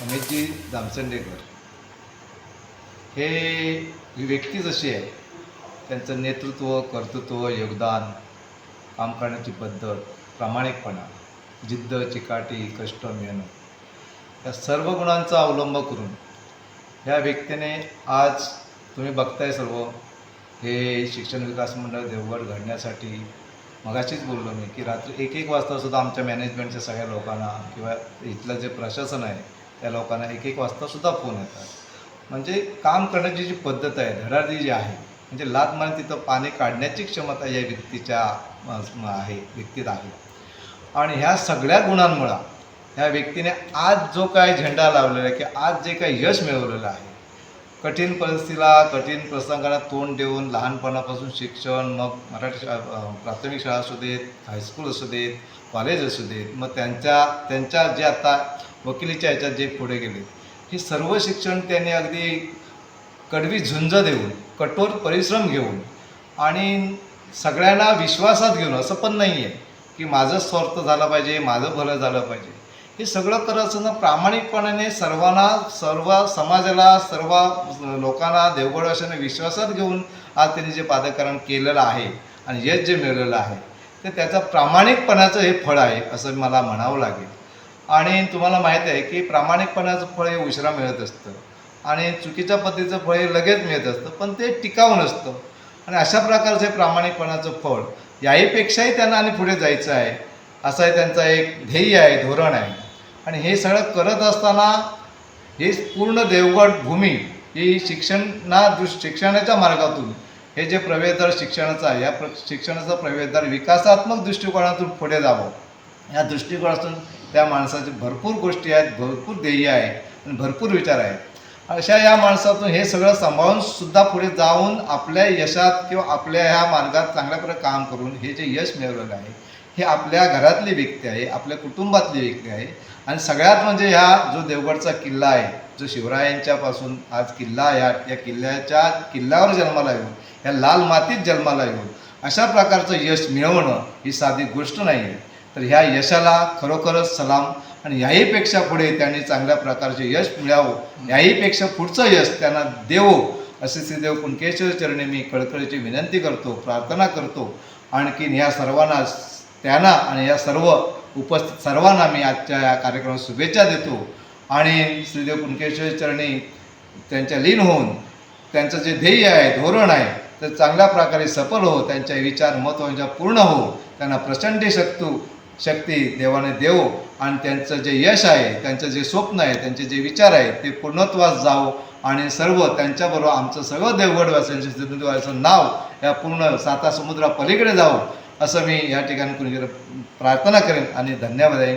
अमितजी दामसंडेकर हे ही व्यक्ती जशी आहे त्यांचं नेतृत्व कर्तृत्व योगदान काम करण्याची पद्धत प्रामाणिकपणा जिद्द चिकाटी कष्ट मेहनत या सर्व गुणांचा अवलंब करून ह्या व्यक्तीने आज तुम्ही बघताय सर्व हे शिक्षण विकास मंडळ देवगड घडण्यासाठी मगाशीच बोललो मी की रात्री एक एक वाजता सुद्धा आमच्या मॅनेजमेंटच्या सगळ्या लोकांना किंवा इथलं जे प्रशासन आहे त्या लोकांना एक एक वाजता सुद्धा फोन येतात. म्हणजे काम करण्याची जी पद्धत आहे धडाडी जी आहे म्हणजे लात मारून तिथं पाणी काढण्याची क्षमता या व्यक्तीच्या आहे व्यक्तीत आहे. आणि ह्या सगळ्या गुणांमुळं ह्या व्यक्तीने आज जो काय झेंडा लावलेला आहे की आज जे काही यश मिळवलेलं आहे कठीण परिस्थितीला कठीण प्रसंगाला तोंड देऊन लहानपणापासून शिक्षण मग मराठी शा प्राथमिक शाळा असू देत हायस्कूल असू देत कॉलेज असू देत मग त्यांच्या त्यांच्या जे आता वकिलीच्या ह्याच्यात जे पुढे गेले हे सर्व शिक्षण त्यांनी अगदी कडवी झुंज देऊन कठोर परिश्रम घेऊन आणि सगळ्यांना विश्वासात घेऊन असं पण नाही आहे की माझं स्वार्थ झालं पाहिजे माझं भलं झालं पाहिजे. हे सगळं करत असताना प्रामाणिकपणाने सर्वांना सर्व समाजाला सर्व लोकांना देवगडवाशांना विश्वासात घेऊन आज त्यांनी जे पादकरण केलेलं आहे आणि यश जे मिळलेलं आहे तर त्याचा प्रामाणिकपणाचं हे फळ आहे असं मला म्हणावं लागेल. आणि तुम्हाला माहीत आहे की प्रामाणिकपणाचं फळ हे उशिरा मिळत असतं. आणि चुकीच्या पद्धतीचं फळ हे लगेच मिळत असतं पण ते टिकाऊ नसतं. आणि अशा प्रकारचं हे प्रामाणिकपणाचं फळ याहीपेक्षाही त्यांना आणि पुढे जायचं आहे असं आहे त्यांचा एक ध्येय आहे धोरण आहे. आणि हे सगळं करत असताना ही पूर्ण देवगड भूमी ही शिक्षणा दृष् शिक्षणाच्या मार्गातून हे जे प्रवेशद्वार शिक्षणाचं आहे या प्र शिक्षणाचं प्रवेशद्वार विकासात्मक दृष्टिकोनातून पुढे जावं. या दृष्टिकोनातून त्या माणसाचे भरपूर गोष्टी आहेत भरपूर ध्येय आहे आणि भरपूर विचार आहेत. अशा या माणसातून हे सगळं सांभाळून सुद्धा पुढे जाऊन आपल्या यशात किंवा आपल्या ह्या मार्गात चांगल्या प्रकारे काम करून हे जे यश मिळवलेलं आहे हे आपल्या घरातली व्यक्ती आहे आपल्या कुटुंबातली व्यक्ती आहे. आणि सगळ्यात म्हणजे ह्या जो देवगडचा किल्ला आहे जो शिवरायांच्यापासून आज किल्ला या या किल्ल्याच्या किल्ल्यावर जन्माला येऊन या लाल मातीत जन्माला येऊन अशा प्रकारचं यश मिळवणं ही साधी गोष्ट नाही आहे तर ह्या यशाला खरोखरच सलाम आणि याहीपेक्षा पुढे त्यांनी चांगल्या प्रकारचे यश मिळावं याहीपेक्षा पुढचं यश त्यांना देवो असे श्रीदेव कुणकेश्वर चरणी मी कळकळीची विनंती करतो प्रार्थना करतो. आणखीन ह्या सर्वांना त्यांना आणि या सर्व उपस्थित सर्वांना मी आजच्या या कार्यक्रमात शुभेच्छा देतो. आणि श्रीदेव कुणकेश्वर चरणी त्यांच्या लीन होऊन त्यांचं जे ध्येय आहे धोरण आहे तर चांगल्या प्रकारे सफल हो त्यांचे विचार महत्त्वाच्या पूर्ण हो त्यांना प्रचंड शक्तू शक्ती देवाने देवो आणि त्यांचं जे यश आहे त्यांचं जे स्वप्न आहे त्यांचे जे विचार आहेत ते पूर्णत्वास जावो आणि सर्व त्यांच्याबरोबर आमचं सगळं देवगडवासियांचे सिद्धदेवाचं नाव या पूर्ण साता समुद्रा पलीकडे जावं असं मी या ठिकाणी कुणी प्रार्थना करेन आणि धन्यवाद आहे.